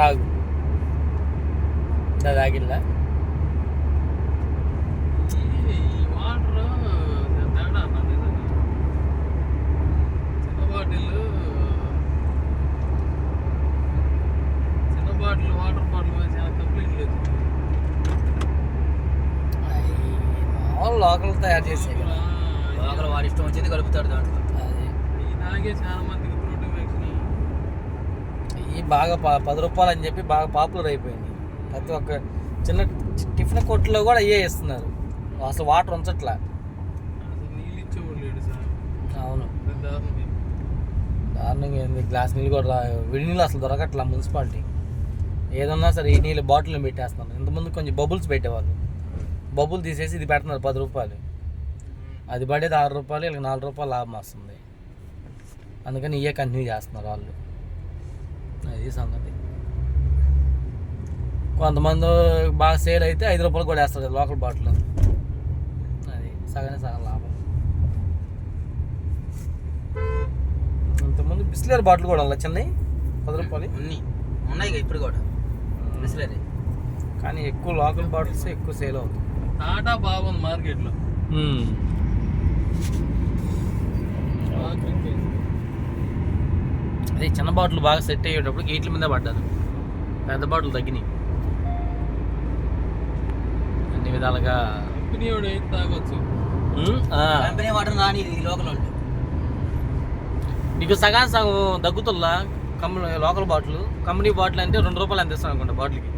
ಸಾಗು ಅದಾಗಿಲ್ಲ లోకల్ తయారు చేసే లోకల్ వారి ఇష్టం వచ్చింది గడుపుతాడు దాంట్లో. అది. ఇలాగే చాలా మందికి ఈ బాగా పది రూపాయలు అని చెప్పి బాగా పాపులర్ అయిపోయింది. ప్రతి ఒక్క చిన్న టిఫిన్ కొట్టులో కూడా అయ్యే ఇస్తున్నారు అసలు వాటర్ ఉంచట్లా. అవును. దారుణంగా ఏంది? గ్లాస్ నీళ్ళు కూడా విడి నీళ్ళు అసలు దొరకట్లా మున్సిపాలిటీ. ఏదన్నా సరే ఈ నీళ్ళు బాటిల్ పెట్టేస్తున్నారు. ఇంతకుముందు కొంచెం బబుల్స్ పెట్టేవాళ్ళు. బబుల్ తీసేసి ఇది పెడుతున్నారు పది రూపాయలు. అది పడేది ఆరు రూపాయలు వీళ్ళకి నాలుగు రూపాయలు లాభం వస్తుంది. అందుకని ఇవే కంటిన్యూ చేస్తున్నారు వాళ్ళు. అది సంగతి. కొంతమంది బాగా సేల్ అయితే ఐదు రూపాయలు కూడా వేస్తారు కదా లోకల్ బాటిల్. అది సగం సగం లాభం. ఇంతకుముందు బిస్లరీ బాటిల్ కూడా చిన్నవి. పది రూపాయలు. ఉన్నాయి ఉన్నాయి ఇక ఇప్పుడు కూడా. బిస్లరీ. కానీ ఎక్కువ లోకల్ బాటిల్స్ ఎక్కువ సేల్ అవుతుంది టాటా బాగుంది మార్కెట్లో. అదే చిన్న బాటిల్ బాగా సెట్ అయ్యేటప్పుడు గేట్ల మీద పడ్డారు పెద్ద బాటిల్ తగ్గినాయి. అన్ని విధాలుగా తాగొచ్చు. కంపెనీ వాటర్ రాని లోకల్ వాళ్ళు. నీకు సగం సగం దగ్గుతుల్లా company local bottle? Company bottle అంటే రెండు రూపాయలు ఎంత ఇస్తాను అనుకుంటా బాటిల్కి?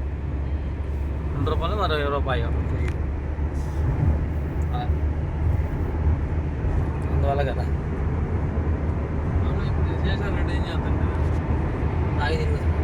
రెండు రూపాయలు మరో ఇరవై రూపాయలు. అందువల్ల కదా. అవును, ఇప్పుడు